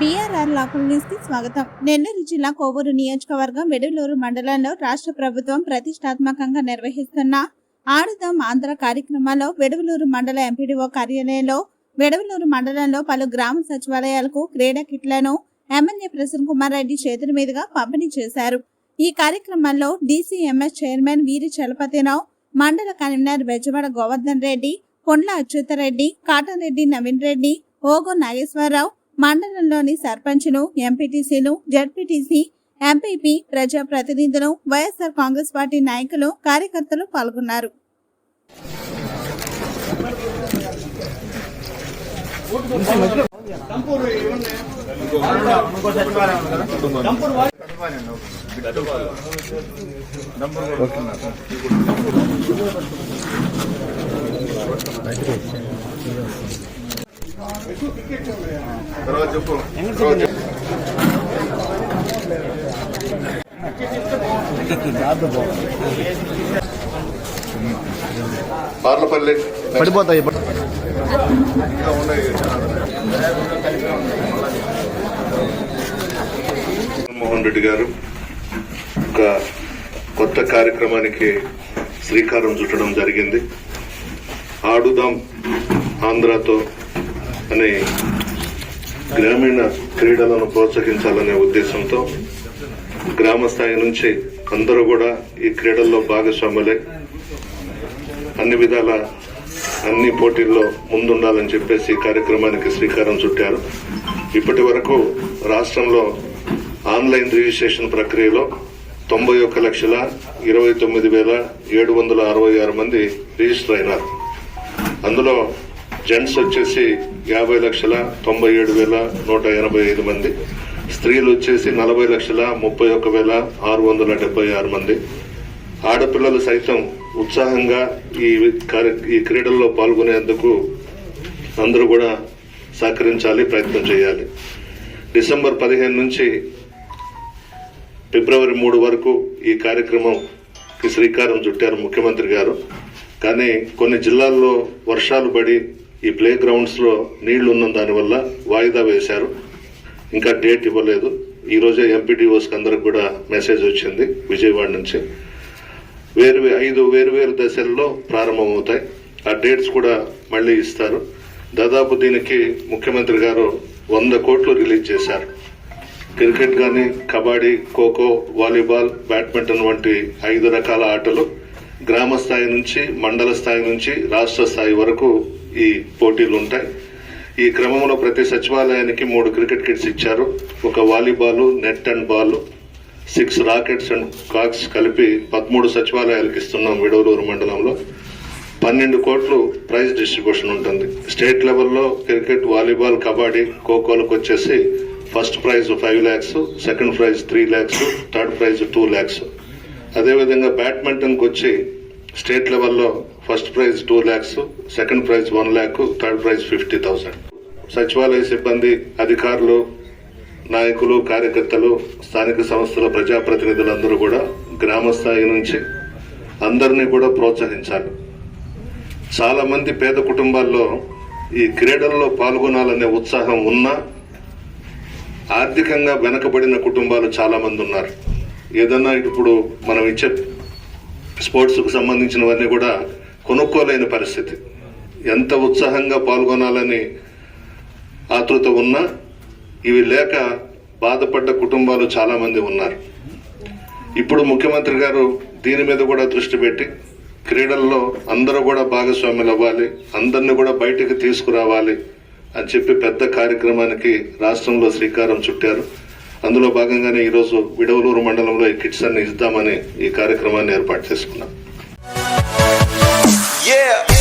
BRR local న్యూస్కి స్వాగతం. నెల్లూరు జిల్లా కోవూరు నియోజకవర్గం వెడలూరు మండలంలో రాష్ట్ర ప్రభుత్వం ప్రతిష్టాత్మకంగా నిర్వహిస్తున్న ఆడుదాం ఆంధ్ర కార్యక్రమంలో వెడవలూరు మండల ఎంపీడీఓ కార్యాలయంలో వెడవలూరు మండలంలో పలు గ్రామ సచివాలయాలకు క్రీడా కిట్లను ఎమ్మెల్యే ప్రసన్న కుమార్ రెడ్డి చేతుల మీదుగా పంపిణీ చేశారు. ఈ కార్యక్రమంలో డీసీఎంఎస్ చైర్మన్ వీరి చలపతిరావు మండల కన్వీనర్ బెజవాడ గోవర్ధన్ రెడ్డి కొండ్ల అచ్యుతరెడ్డి కాటన్ రెడ్డి నవీన్ రెడ్డి ఓగో నాగేశ్వరరావు మండలంలోని సర్పంచులు ఎంపీటీసీలు జడ్పీటీసీ ఎంపీపీ ప్రజా ప్రతినిధులు వైఎస్ఆర్ కాంగ్రెస్ పార్టీ నాయకులు కార్యకర్తలు పాల్గొన్నారు. తర్వాత తర్వాత చెప్పు. పార్లపల్లి. పడిపోతాయి. జగన్మోహన్ రెడ్డి గారు ఒక కొత్త కార్యక్రమానికి శ్రీకారం చుట్టడం జరిగింది. ఆడుదాం ఆంధ్రాతో అనే గ్రామీణ క్రీడలను ప్రోత్సహించాలనే ఉద్దేశంతో గ్రామ స్థాయి నుంచి అందరూ కూడా ఈ క్రీడల్లో భాగస్వాములే. అన్ని విధాల అన్ని పోటీల్లో ముందుండాలని చెప్పేసి కార్యక్రమానికి శ్రీకారం చుట్టారు. ఇప్పటి వరకు రాష్ట్రంలో ఆన్లైన్ రిజిస్ట్రేషన్ ప్రక్రియలో తొంభై ఒక్క లక్షల ఇరవై తొమ్మిది వేల ఏడు వందల అరవై ఆరు మంది రిజిస్టర్ అయినారు. అందులో జెంట్స్ వచ్చేసి యాభై లక్షల తొంభై ఏడు వేల నూట ఎనభై ఐదు మంది. స్త్రీలు వచ్చేసి నలభై లక్షల ముప్పై ఒక్క వేల ఆరు వందల డెబ్బై ఆరు మంది. ఆడపిల్లలు సైతం ఉత్సాహంగా ఈ కార్య ఈ క్రీడల్లో పాల్గొనేందుకు అందరూ కూడా సహకరించాలి ప్రయత్నం చేయాలి. డిసెంబర్ పదిహేను నుంచి ఫిబ్రవరి మూడు వరకు ఈ కార్యక్రమంకి శ్రీకారం చుట్టారు ముఖ్యమంత్రి గారు. కానీ కొన్ని జిల్లాల్లో వర్షాలు పడి ఈ ప్లే గ్రౌండ్స్లో నీళ్ళు ఉన్న దానివల్ల వాయిదా వేశారు. ఇంకా డేట్ ఇవ్వలేదు. ఈ ఎంపీడీఓస్కి అందరికి కూడా మెసేజ్ వచ్చింది విజయవాడ నుంచి. వేరు ఐదు వేరు వేరు దశల్లో ప్రారంభమవుతాయి. ఆ డేట్స్ కూడా మళ్ళీ ఇస్తారు. దాదాపు దీనికి ముఖ్యమంత్రి గారు వంద కోట్లు రిలీజ్ చేశారు. క్రికెట్ కానీ కబడ్డీ ఖోఖో వాలీబాల్ బ్యాడ్మింటన్ వంటి ఐదు రకాల ఆటలు గ్రామ స్థాయి నుంచి మండల స్థాయి నుంచి రాష్ట్ర స్థాయి వరకు ఈ పోటీలు ఉంటాయి. ఈ క్రమంలో ప్రతి సచివాలయానికి మూడు క్రికెట్ కిట్స్ ఇచ్చారు. ఒక volleyball net and ball six rackets and cocks కలిపి పదమూడు సచివాలయాలకు ఇస్తున్నాం విడవలూరు మండలంలో. పన్నెండు కోట్లు ప్రైజ్ డిస్ట్రిబ్యూషన్ ఉంటుంది. స్టేట్ లెవెల్లో క్రికెట్ వాలీబాల్ కబడ్డీ ఖోఖోలకు వచ్చేసి first prize five lakhs second prize three lakhs third prize two lakhs. అదేవిధంగా బ్యాడ్మింటన్కి వచ్చి స్టేట్ లెవెల్లో first prize two lakhs second prize one lakh third prize fifty thousand. సచివాలయ సిబ్బంది అధికారులు నాయకులు కార్యకర్తలు స్థానిక సంస్థల ప్రజాప్రతినిధులందరూ కూడా గ్రామ స్థాయి నుంచి అందరినీ కూడా ప్రోత్సహించాలి. చాలా మంది పేద కుటుంబాల్లో ఈ క్రీడల్లో పాల్గొనాలనే ఉత్సాహం ఉన్నా ఆర్థికంగా వెనకబడిన కుటుంబాలు చాలా మంది ఉన్నారు. ఏదన్నా ఇప్పుడు మనం ఇచ్చే స్పోర్ట్స్కు సంబంధించినవన్నీ కూడా కొనుక్కోలేని పరిస్థితి. ఎంత ఉత్సాహంగా పాల్గొనాలని ఆతృత ఉన్నా ఇవి లేక బాధపడ్డ కుటుంబాలు చాలామంది ఉన్నారు. ఇప్పుడు ముఖ్యమంత్రి గారు దీని మీద కూడా దృష్టి పెట్టి క్రీడల్లో అందరూ కూడా భాగస్వాములు అవ్వాలి అందరిని కూడా బయటికి తీసుకురావాలి అని చెప్పి పెద్ద కార్యక్రమానికి రాష్ట్రంలో శ్రీకారం చుట్టారు. అందులో భాగంగానే ఈరోజు విడవలూరు మండలంలో ఈ కిట్స్ అన్ని ఇద్దామని ఈ కార్యక్రమాన్ని ఏర్పాటు చేసుకున్నాం. Yeah.